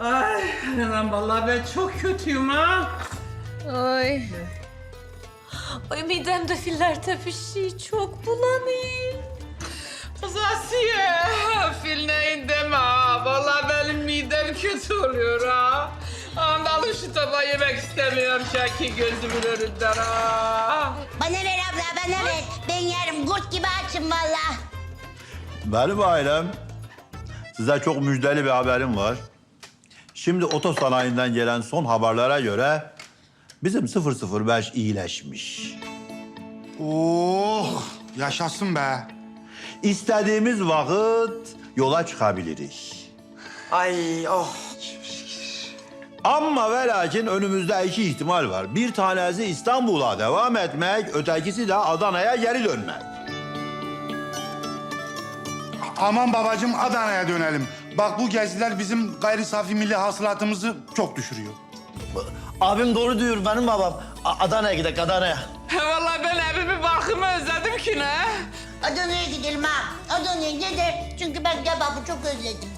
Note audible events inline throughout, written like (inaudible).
Ay anam vallahi ben çok kötüyüm ha. Ay. Ay midemde filler tepişiyor. Çok bulanıyor. Kız Asiye, fil neyin deme ha. Vallahi benim midem kötü oluyor ha. Andalı şu tabağı yemek istemiyorum Şaki gözümün önünden ha. Bana ver abla bana ver. Ben yarım kurt gibi açım valla. Benim ailem size çok müjdeli bir haberim var. Şimdi otosanayinden gelen son haberlere göre bizim 005 iyileşmiş. Oh yaşasın be. İstediğimiz vakit yola çıkabiliriz. Ay oh. Ama ve lakin önümüzde iki ihtimal var. Bir tanesi İstanbul'a devam etmek, ötekisi de Adana'ya geri dönmek. Aman babacığım Adana'ya dönelim. Bak bu geziler bizim gayri safi milli hasılatımızı çok düşürüyor. Abim doğru diyor benim babam. A- Adana'ya gidelim Adana'ya. Vallahi ben evimi barkımı özledim ki ne? Adana'ya gidelim ha. Adana'ya gidelim. Çünkü ben kebabı çok özledim.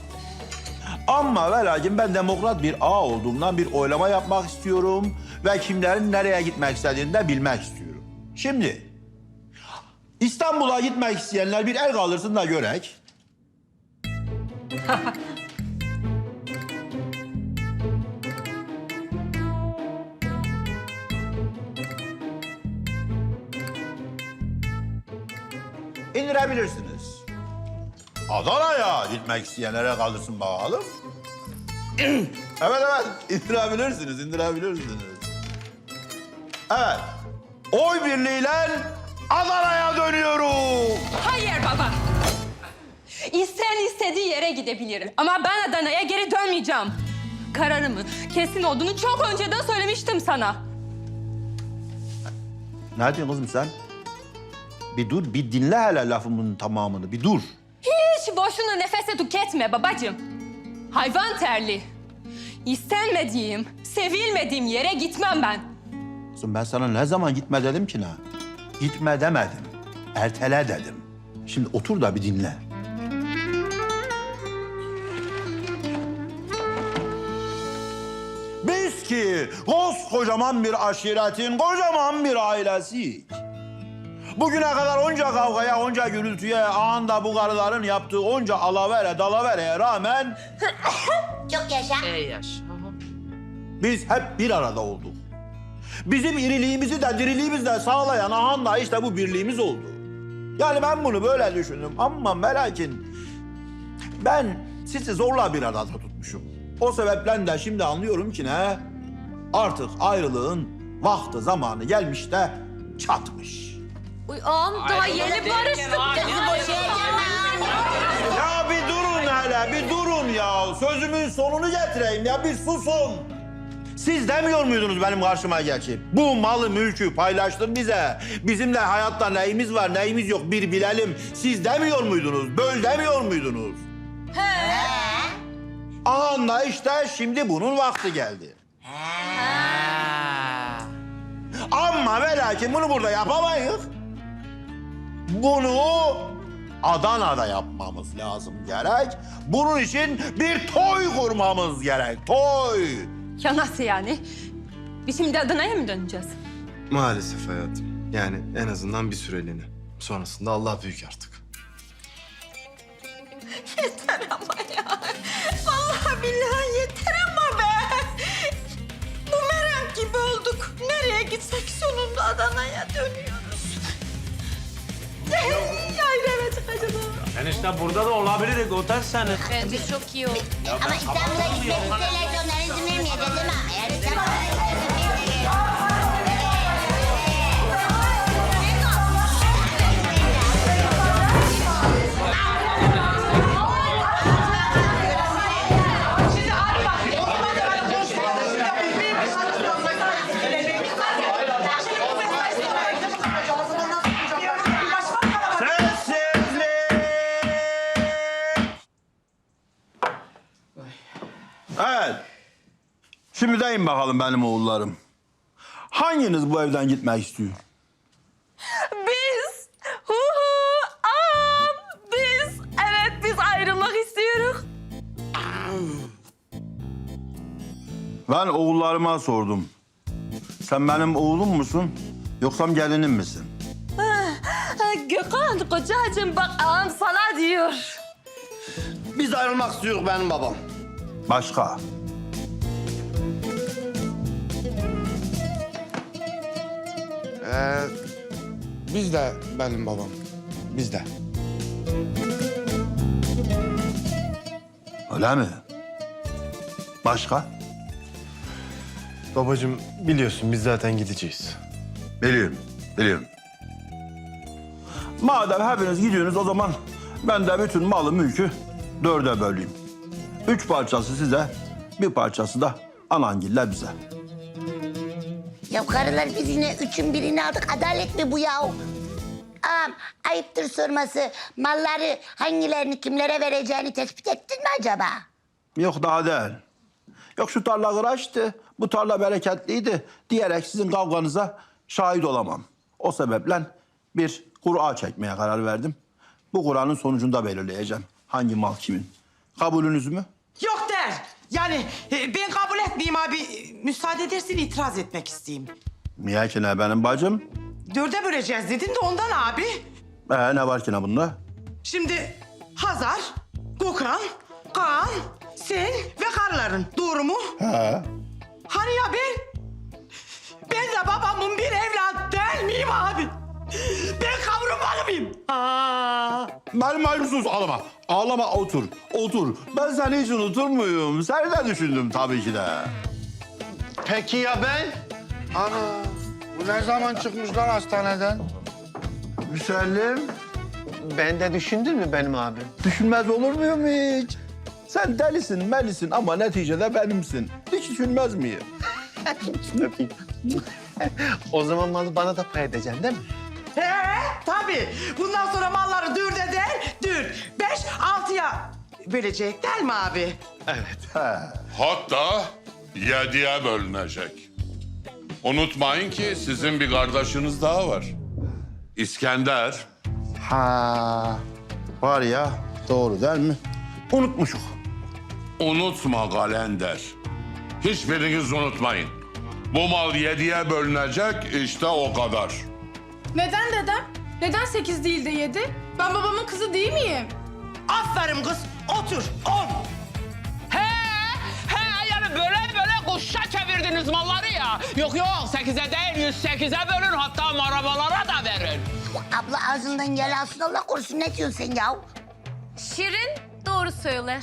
Ama ve lakin ben demokrat bir ağ olduğumdan bir oylama yapmak istiyorum ve kimlerin nereye gitmek istediğini de bilmek istiyorum. Şimdi İstanbul'a gitmek isteyenler bir el kaldırsın da görek. (laughs) İndirebilirsiniz. Adana'ya gitmek isteyenlere kaldırsın bakalım. (clears throat) evet evet indirebilirsiniz, indirebilirsiniz. Evet. Oy birliğiyle Adana'ya dönüyorum. Hayır baba. İsteyen istediği yere gidebilir. Ama ben Adana'ya geri dönmeyeceğim. Kararımı kesin olduğunu çok önceden söylemiştim sana. Ne diyorsun kızım sen? Bir dur, bir dinle hele lafımın tamamını, bir dur. Hiç boşuna nefese tüketme babacığım. Hayvan terli. İstenmediğim, sevilmediğim yere gitmem ben. Kızım ben sana ne zaman gitme dedim ki ne? Gitme demedim, ertele dedim. Şimdi otur da bir dinle. Koskocaman bir aşiretin kocaman bir ailesi. Bugüne kadar onca kavgaya, onca gürültüye, anda bu karıların yaptığı onca alavere, dalavereye rağmen (laughs) Çok yaşa. Ey yaş. biz hep bir arada olduk. Bizim iriliğimizi de diriliğimizi de sağlayan ahan da işte bu birliğimiz oldu. Yani ben bunu böyle düşündüm ama melakin ben sizi zorla bir arada tutmuşum. O sebeple de şimdi anlıyorum ki ne? Artık ayrılığın vakti zamanı gelmiş de çatmış. Uy ağam daha yeni barıştık. Kızı boşayacağım ha. Ya bir durun hele, bir durun ya. Sözümün sonunu getireyim ya, bir susun. Siz demiyor muydunuz benim karşıma geçip? Bu malı mülkü paylaştır bize. Bizim de hayatta neyimiz var, neyimiz yok bir bilelim. Siz demiyor muydunuz? Böl demiyor muydunuz? He. Aha işte şimdi bunun vakti geldi. Ama ve lakin bunu burada yapamayız. Bunu Adana'da yapmamız lazım gerek. Bunun için bir toy kurmamız gerek. Toy. Ya nasıl yani? Biz şimdi Adana'ya mı döneceğiz? Maalesef hayatım. Yani en azından bir süreliğine. Sonrasında Allah büyük artık. Yeter ama ya. Vallahi billahi yeter merak gibi olduk. Nereye gitsek sonunda Adana'ya dönüyoruz. Hayır evet acaba. Enişte burada da olabilir. Otel senin. Bence çok iyi oldu. Ama İstanbul'a gitmek isterlerse onlara izin vermeyeceğiz değil mi? Eğer İstanbul'a Deyin bakalım benim oğullarım. Hanginiz bu evden gitmek istiyor? Biz, hu hu, ağam, biz, evet biz ayrılmak istiyoruz. Ben oğullarıma sordum. Sen benim oğlum musun yoksa gelinim misin? Ha, Gökhan kocacığım bak ağam sana diyor. Biz ayrılmak istiyoruz benim babam. Başka? Ee, biz de benim babam. Biz de. Öyle mi? Başka? Babacığım biliyorsun biz zaten gideceğiz. Biliyorum, biliyorum. Madem hepiniz gidiyorsunuz o zaman ben de bütün malı mülkü dörde böleyim. Üç parçası size, bir parçası da anangille bize. Ya karılar biz yine üçün birini aldık. Adalet mi bu ya? Ağam ayıptır sorması. Malları hangilerini kimlere vereceğini tespit ettin mi acaba? Yok daha değil. Yok şu tarla kıraçtı, bu tarla bereketliydi diyerek sizin kavganıza şahit olamam. O sebeple bir kura çekmeye karar verdim. Bu kuranın sonucunda belirleyeceğim hangi mal kimin. Kabulünüz mü? Yok der. Yani e, ben kabul etmeyeyim abi. Müsaade edersen itiraz etmek isteyeyim. Niye ki ne benim bacım? Dörde böleceğiz dedin de ondan abi. Ee, ne var ki ne bunda? Şimdi Hazar, Gökhan, Kaan, sen ve karıların. Doğru mu? He. Hani ya ben? Ben de babamın bir evlat değil miyim abi? Ben kavrumalı mıyım? Aa. Benim ayrım sus ağlama. Otur. Otur. Ben seni hiç unutur muyum? Seni de düşündüm tabii ki de. Peki ya ben? Ana, bu ne zaman çıkmışlar hastaneden? Müsellim. Ben de düşündün mü benim abim? Düşünmez olur muyum hiç? Sen delisin, melisin ama neticede benimsin. Hiç düşünmez miyim? (laughs) o zaman malı bana da pay edeceksin değil mi? He tabii. Bundan sonra malları dürde değil, dür. Beş, altıya bölecek değil mi abi? Hatta yediye bölünecek. Unutmayın ki sizin bir kardeşiniz daha var. İskender. Ha, var ya doğru değil mi? Unutmuşuk. Unutma kalender. Hiçbiriniz unutmayın. Bu mal yediye bölünecek işte o kadar. Neden dedem? Neden sekiz değil de yedi? Ben babamın kızı değil miyim? Aferin kız, otur, on. He, he yani böyle böyle kuşa çevirdiniz malları ya. Yok yok sekize değil yüz sekize bölün hatta arabalara da verin. Abla ağzından gel alsın Allah korusun ne diyorsun sen ya? Şirin doğru söyler.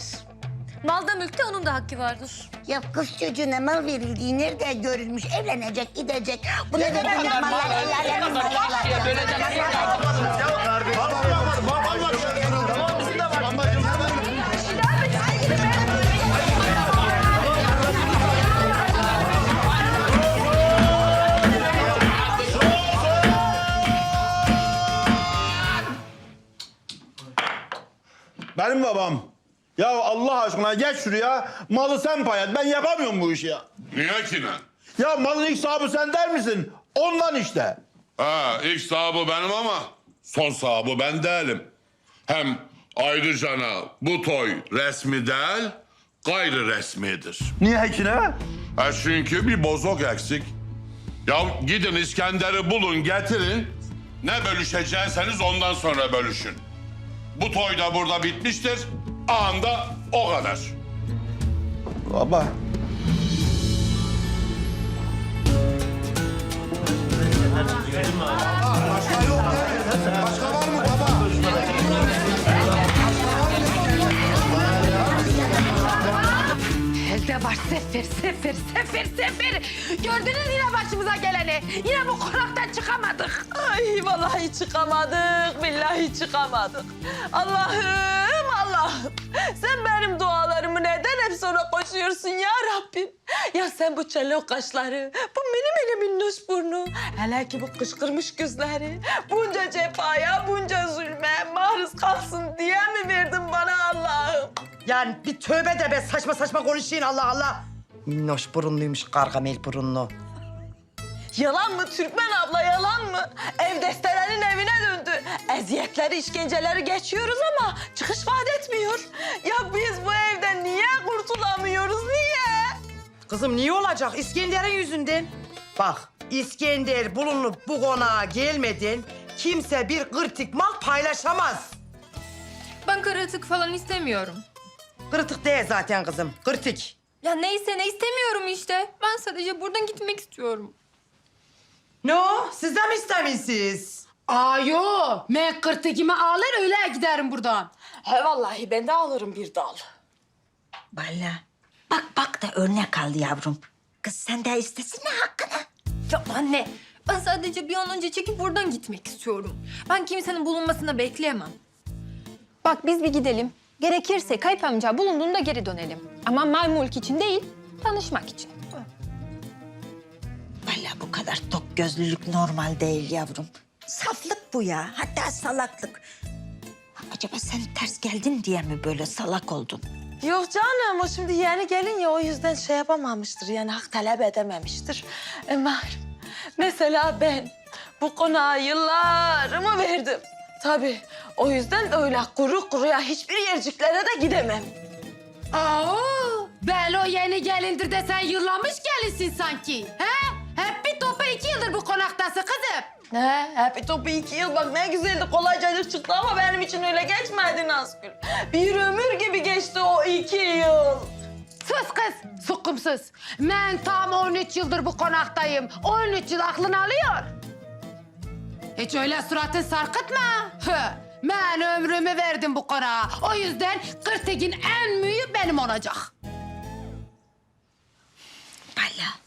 Malda mülkte onun da hakkı vardır. Ya kız çocuğuna mal verildiği nerede görülmüş? Evlenecek, gidecek. Bu ne demek mallar, alemin mallar. Benim babam. Ya Allah aşkına geç şuraya. Malı sen pay et. Ben yapamıyorum bu işi ya. Niye ki ne? Ya malın ilk sahibi sen der misin? Ondan işte. Ha, ilk sahibi benim ama son sahibi ben değilim. Hem ayrıca bu toy resmi değil, gayri resmidir. Niye ki ne? Ha çünkü bir bozok eksik. Ya gidin İskender'i bulun, getirin. Ne bölüşecekseniz ondan sonra bölüşün. Bu toy da burada bitmiştir. Anda o kadar. Baba. Başka var mı baba? Elde var sefer, sefer, sefer, sefer. Gördünüz yine başımıza geleni. Yine bu konaktan çıkamadık. Ay vallahi çıkamadık, billahi çıkamadık. Allah'ım, Allah'ım. Sen benim dualarımı neden hep sonra koşuyorsun ya Rabbim? Ya sen bu çelok kaşları, bu mini mini minnoş burnu, hele ki bu kışkırmış gözleri, bunca cefaya, bunca zulme maruz kalsın diye mi verdin bana Allah'ım? Yani bir tövbe de be saçma saçma konuşayım Allah Allah. Minnoş burunluymuş Gargamel burunlu. Yalan mı Türkmen abla yalan mı? Ev destelerin evine döndü. Eziyetleri, işkenceleri geçiyoruz ama çıkış vaat etmiyor. Ya biz bu evden niye kurtulamıyoruz niye? Kızım niye olacak? İskender'in yüzünden. Bak İskender bulunup bu konağa gelmeden kimse bir kırtık mal paylaşamaz. Ben karatık falan istemiyorum. Kırtık değil zaten kızım. Kırtık. Ya neyse ne istemiyorum işte. Ben sadece buradan gitmek istiyorum. Ne o? Siz de mi istemiyorsunuz? Aa yo. Ben kırtıkımı alır öyle giderim buradan. He vallahi ben de alırım bir dal. Valla. Bak bak da örnek al yavrum. Kız sen de istesene hakkını. Ya anne ben sadece bir an önce çekip buradan gitmek istiyorum. Ben kimsenin bulunmasını bekleyemem. Bak biz bir gidelim. Gerekirse Kayıp amca bulunduğunda geri dönelim. Ama mal mülk için değil, tanışmak için. Valla bu kadar tok gözlülük normal değil yavrum. Saflık bu ya. Hatta salaklık. Acaba sen ters geldin diye mi böyle salak oldun? Yok canım o şimdi yeni gelin ya o yüzden şey yapamamıştır yani hak talep edememiştir. Ama mesela ben bu konağa yıllarımı verdim. Tabii o yüzden öyle kuru kuruya hiçbir yerciklere de gidemem. Aa, ben o yeni gelindir de sen yıllanmış gelinsin sanki. He? Yıldır bu konaktasın kızım. Ne? Happy Top'u iki yıl bak ne güzeldi kolaycacık çıktı ama benim için öyle geçmedi Nazgül. Bir ömür gibi geçti o iki yıl. Sus kız, sukumsuz. Ben tam 13 yıldır bu konaktayım. 13 yıl aklını alıyor. Hiç öyle suratın sarkıtma. Hı. Ben ömrümü verdim bu konağa. O yüzden Kırtegin en büyüğü benim olacak. Valla bak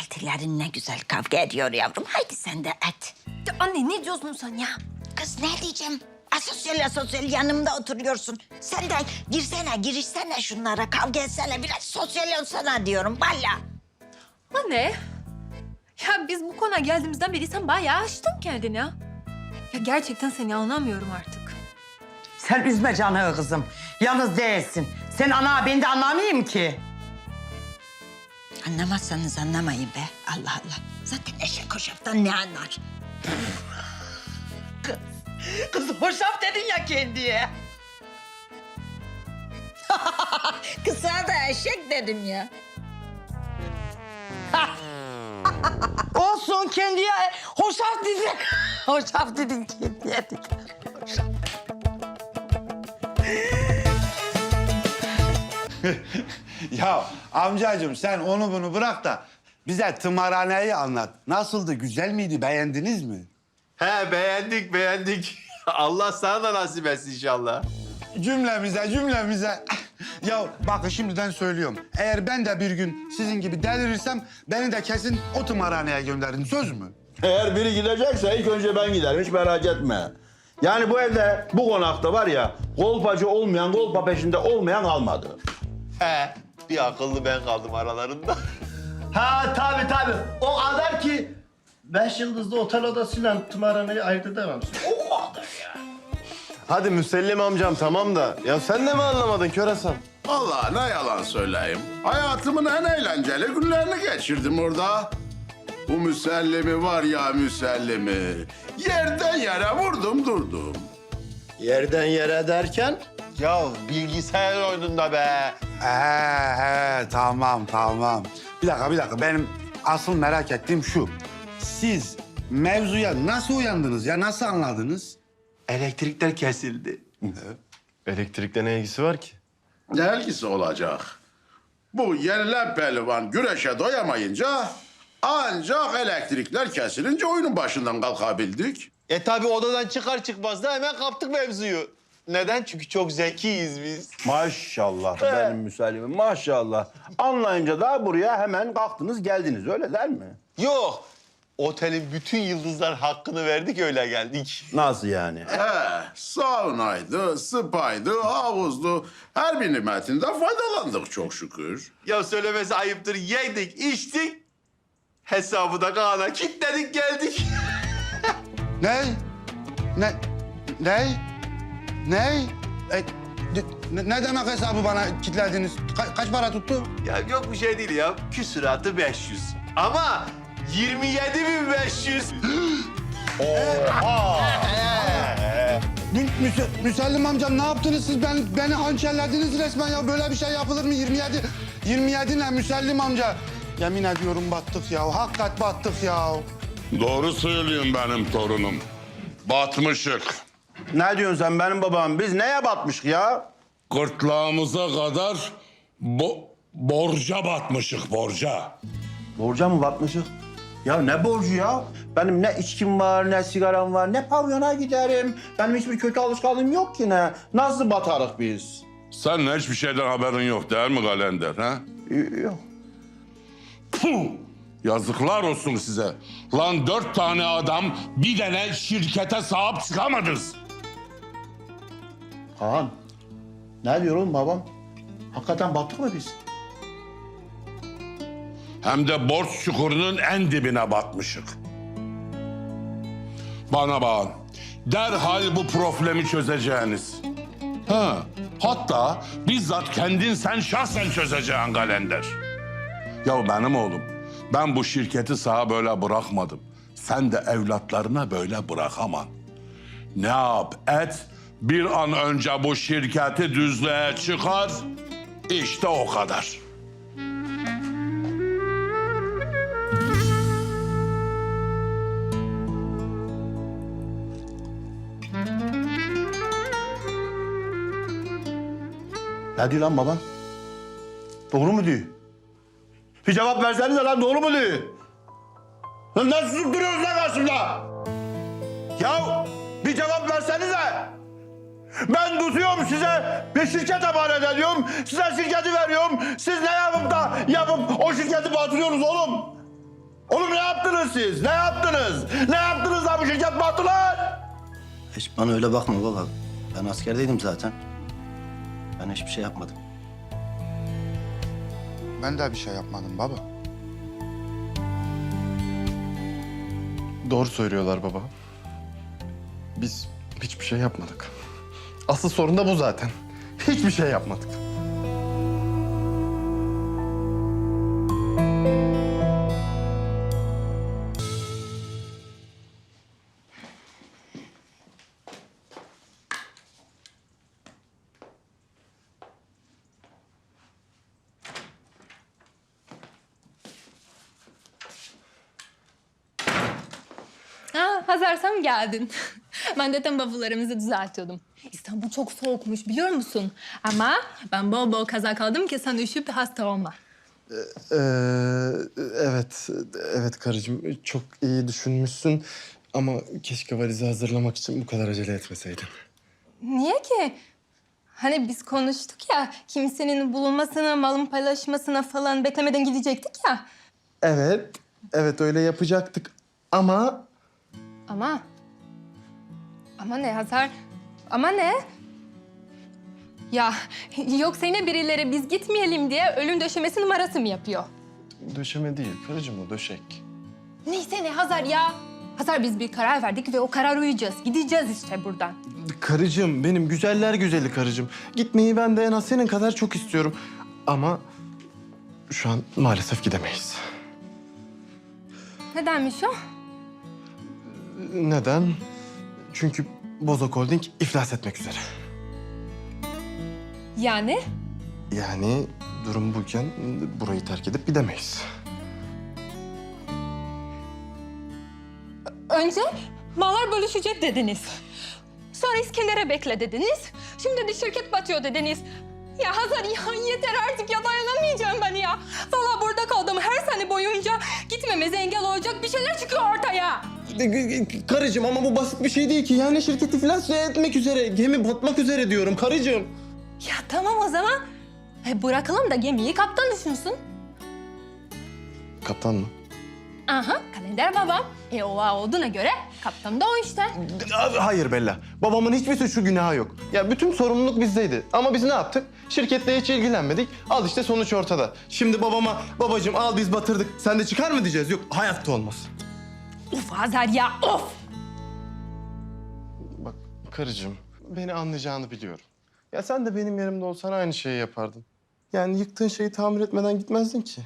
eltilerin ne güzel kavga ediyor yavrum. Haydi sen de et. Ya anne ne diyorsun sen ya? Kız ne diyeceğim? Asosyal asosyal yanımda oturuyorsun. Sen de girsene, girişsene şunlara. Kavga etsene, biraz sosyal olsana diyorum. Valla. Anne. Ya biz bu konağa geldiğimizden beri sen bayağı açtın kendini ya. Ya gerçekten seni anlamıyorum artık. Sen üzme canı kızım. Yalnız değilsin. Sen ana ben de anlamayayım ki. Anlamazsanız anlamayın be. Allah Allah. Zaten eşek hoşaftan ne anlar? Kız hoşaf dedin ya kendiye. (laughs) Kız sana da eşek dedim ya. (laughs) Olsun kendiye hoşaf dedin. (laughs) hoşaf dedin kendiye. (laughs) Ya amcacığım sen onu bunu bırak da bize tımarhaneyi anlat. Nasıldı, güzel miydi, beğendiniz mi? He beğendik beğendik. (laughs) Allah sana da nasip etsin inşallah. Cümlemize, cümlemize. (laughs) ya bakın şimdiden söylüyorum. Eğer ben de bir gün sizin gibi delirirsem beni de kesin o tımarhaneye gönderin. Söz mü? Eğer biri gidecekse ilk önce ben giderim hiç merak etme. Yani bu evde, bu konakta var ya kolpacı olmayan, kolpa peşinde olmayan kalmadı. He bir akıllı ben kaldım aralarında. (laughs) Ha tabii tabii. O kadar ki beş yıldızlı otel odasıyla tımarhaneyi ayırt edemem. Hadi Müsellim amcam tamam da ya sen de mi anlamadın Kör Hasan? Allah ne yalan söyleyeyim. Hayatımın en eğlenceli günlerini geçirdim orada. Bu müsellimi var ya müsellimi. Yerden yere vurdum durdum. Yerden yere derken Ya bilgisayar oyununda be. He he tamam tamam. Bir dakika bir dakika benim asıl merak ettiğim şu. Siz mevzuya nasıl uyandınız ya nasıl anladınız? Elektrikler kesildi. Elektrikle ne ilgisi var ki? Ne ilgisi olacak? Bu yenilen pehlivan güreşe doyamayınca ancak elektrikler kesilince oyunun başından kalkabildik. E tabi odadan çıkar çıkmaz da hemen kaptık mevzuyu. Neden? Çünkü çok zekiyiz biz. Maşallah benim müsellimim maşallah. Anlayınca da buraya hemen kalktınız geldiniz öyle değil mi? Yok. Otelin bütün yıldızlar hakkını verdik öyle geldik. Nasıl yani? He, saunaydı, spaydı, havuzdu. Her bir nimetinden faydalandık çok şükür. Ya söylemesi ayıptır. Yedik, içtik. Hesabı da Kaan'a kilitledik geldik. Ne? Ne? Ne? Ne? E, ne, ne demek hesabı bana kilitlediniz? Ka- kaç para tuttu? ya yok bir şey değil ya. Küsuratı 500. Ama 27.500. (gasps) Oha! Mü- Müse- Müsellim amcam ne yaptınız siz? Ben, beni hançerlediniz resmen ya. Böyle bir şey yapılır mı? 27, 27 ne Müsellim amca? Yemin ediyorum battık ya. Hakikat battık ya. Doğru söylüyorum benim torunum. Batmışık. Ne diyorsun sen benim babam? Biz neye batmışık ya? Gırtlağımıza kadar bo borca batmışık borca. Borca mı batmışık? Ya ne borcu ya? Benim ne içkim var, ne sigaram var, ne pavyona giderim. Benim hiçbir kötü alışkanlığım yok ki ne. Nasıl batarık biz? Senin hiçbir şeyden haberin yok değil mi Kalender? Ha? Yok. Puh! Yazıklar olsun size. Lan dört tane adam bir tane şirkete sahip çıkamadınız. Kaan, ne diyor oğlum babam? Hakikaten battık mı biz? Hem de borç çukurunun en dibine batmışık. Bana bakın. Derhal bu problemi çözeceğiniz. Ha, hatta bizzat kendin sen şahsen çözeceksin kalender. Ya benim oğlum, ben bu şirketi sana böyle bırakmadım. Sen de evlatlarına böyle bırakamam. Ne yap et, bir an önce bu şirketi düzlüğe çıkar. İşte o kadar. Ne diyor lan baban? Doğru mu diyor? Bir cevap versenize lan doğru mu diyor? Lan nasıl susup duruyorsunuz lan karşımda? Ya bir cevap versenize. Ben tutuyorum size bir şirket emanet ediyorum. Size şirketi veriyorum. Siz ne yapıp da yapıp o şirketi batırıyorsunuz oğlum? Oğlum ne yaptınız siz? Ne yaptınız? Ne yaptınız da bu şirket battı lan? Hiç bana öyle bakma baba. Ben askerdeydim zaten. Ben hiçbir şey yapmadım. Ben de bir şey yapmadım baba. Doğru söylüyorlar baba. Biz hiçbir şey yapmadık. Asıl sorun da bu zaten. Hiçbir şey yapmadık. Ha, Hazar geldin. (laughs) ben de tam bavullarımızı düzeltiyordum. İstanbul çok soğukmuş biliyor musun? Ama ben bol bol kazak aldım ki sen üşüp hasta olma. Ee, evet, evet karıcığım. Çok iyi düşünmüşsün. Ama keşke valizi hazırlamak için bu kadar acele etmeseydin. Niye ki? Hani biz konuştuk ya kimsenin bulunmasına, malın paylaşmasına falan beklemeden gidecektik ya. Evet, evet öyle yapacaktık. Ama Ama... Ama ne Hazar? Ama ne? Ya yoksa yine birileri biz gitmeyelim diye ölüm döşemesi numarası mı yapıyor? döşeme değil karıcığım o döşek. Neyse ne Hazar ya. Hazar biz bir karar verdik ve o karar uyacağız. Gideceğiz işte buradan. Karıcığım, benim güzeller güzeli karıcığım. Gitmeyi ben de en az senin kadar çok istiyorum. Ama şu an maalesef gidemeyiz. Nedenmiş o? Neden? Çünkü Bozok Holding iflas etmek üzere. Yani? Yani durum buyken burayı terk edip gidemeyiz. Önce mallar bölüşecek dediniz. Sonra İskender'e bekle dediniz. Şimdi de şirket batıyor dediniz. Ya Hazar ya yeter artık ya dayanamayacağım ben ya. Valla burada kaldım her sene boyunca gitmemize engel olacak bir şeyler çıkıyor ortaya. Karıcığım ama bu basit bir şey değil ki. Yani şirket iflas etmek üzere, gemi batmak üzere diyorum karıcığım. Ya tamam o zaman. E, bırakalım da gemiyi kaptan düşünsün. Kaptan mı? Aha kalender babam. E o olduğuna göre kaptan da o işte. Hayır Bella. Babamın hiçbir suçu günahı yok. Ya bütün sorumluluk bizdeydi. Ama biz ne yaptık? Şirketle hiç ilgilenmedik. Al işte sonuç ortada. Şimdi babama babacığım al biz batırdık. Sen de çıkar mı diyeceğiz? Yok hayatta olmaz. Uf Hazar ya of. Bak karıcığım beni anlayacağını biliyorum. Ya sen de benim yerimde olsan aynı şeyi yapardın. Yani yıktığın şeyi tamir etmeden gitmezdin ki.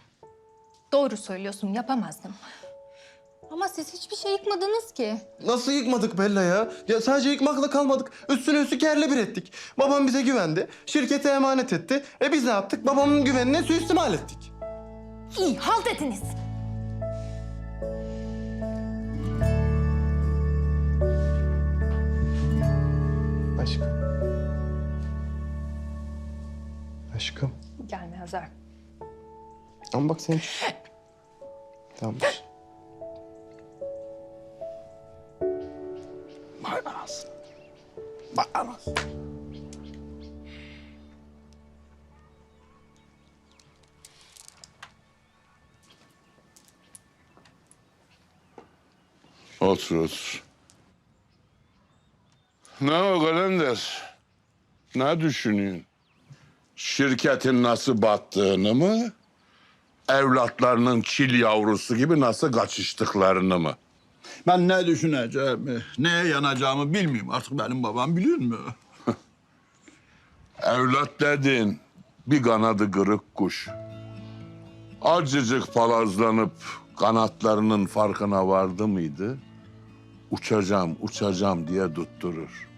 Doğru söylüyorsun yapamazdım. Ama siz hiçbir şey yıkmadınız ki. Nasıl yıkmadık Bella ya? Ya sadece yıkmakla kalmadık. Üstüne üstlük yerle bir ettik. Babam bize güvendi. Şirkete emanet etti. E biz ne yaptık? Babamın güvenine suistimal ettik. İyi halt ediniz. Aşkım. Aşkım. Gelme Hazar. Ama bak sen... Tamam. Anasını. Otur otur. Ne o kalender? Ne düşünüyorsun? Şirketin nasıl battığını mı? Evlatlarının çil yavrusu gibi nasıl kaçıştıklarını mı? Ben ne düşüneceğimi, neye yanacağımı bilmiyorum. Artık benim babam biliyor mu? (laughs) Evlat dedin bir kanadı kırık kuş. Acıcık palazlanıp kanatlarının farkına vardı mıydı? Uçacağım, uçacağım diye tutturur.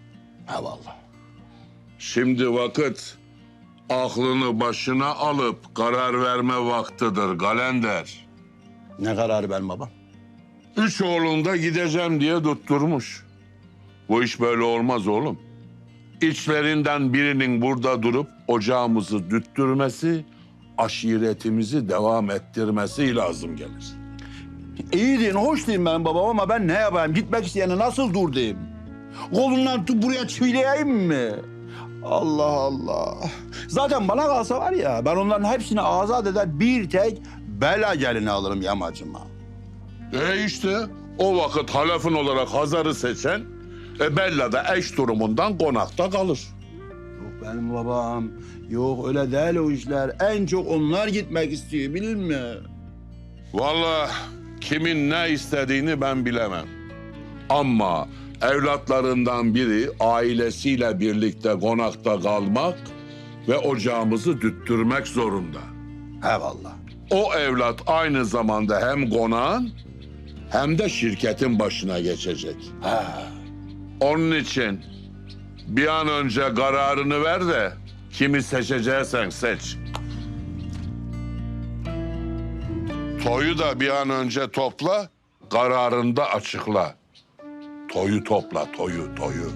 Eyvallah. Şimdi vakit aklını başına alıp karar verme vaktidir Galender. Ne kararı benim babam? Üç oğlun da gideceğim diye tutturmuş. Bu iş böyle olmaz oğlum. İçlerinden birinin burada durup ocağımızı düttürmesi, aşiretimizi devam ettirmesi lazım gelir. İyi deyin, hoş deyin benim babam ama ben ne yapayım? Gitmek isteyeni nasıl dur diyeyim? Kolundan tutup buraya çivileyeyim mi? Allah Allah. Zaten bana kalsa var ya ben onların hepsini azat eder bir tek bela gelini alırım yamacıma. E işte o vakit halefin olarak Hazar'ı seçen e Bella da eş durumundan konakta kalır. Yok benim babam. Yok öyle değil o işler. En çok onlar gitmek istiyor bilir mi? Vallahi kimin ne istediğini ben bilemem. Ama evlatlarından biri ailesiyle birlikte konakta kalmak ve ocağımızı düttürmek zorunda. Eyvallah. O evlat aynı zamanda hem konağın hem de şirketin başına geçecek. Onun için bir an önce kararını ver de kimi seçeceksen seç. Toyu da bir an önce topla, kararını da açıkla. Toyu topla, toyu, toyu.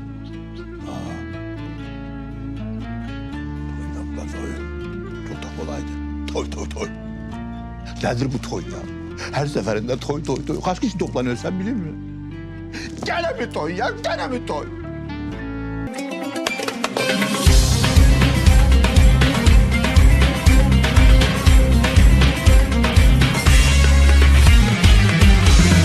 Toy. Çok da kolaydı. Toy toy toy. Nedir bu toy ya? Her seferinde toy toy toy. Kaç kişi toplanıyor sen bilir misin? Gene mi toy ya? Gene mi toy?